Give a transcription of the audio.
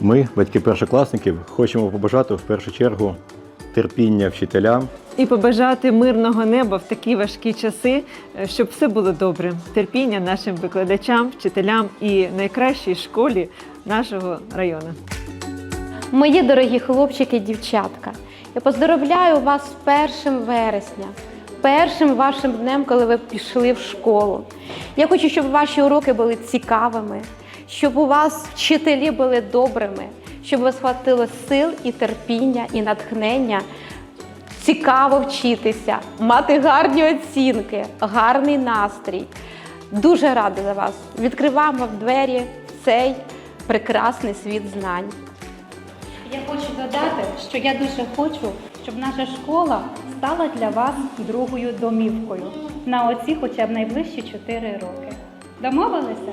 Ми, батьки першокласників, хочемо побажати в першу чергу терпіння вчителям, І побажати мирного неба в такі важкі часи, е, щоб все було добре. Терпіння нашим викладачам, вчителям і найкращій школі нашого району. Мої дорогі хлопчики і дівчатка, я поздоровляю вас з першим вересня, першим вашим днем, коли ви пішли в школу. Я хочу, щоб ваші уроки були цікавими, щоб у вас вчителі були добрими, щоб вас хватило сил і терпіння, і натхнення цікаво вчитися, мати гарні оцінки, гарний настрій. Дуже рада за вас. Відкриваємо двері в цей прекрасний світ знань. Я хочу додати, що я дуже хочу, щоб наша школа стала для вас другою домівкою на оці хоча б найближчі 4 роки. Домовилися?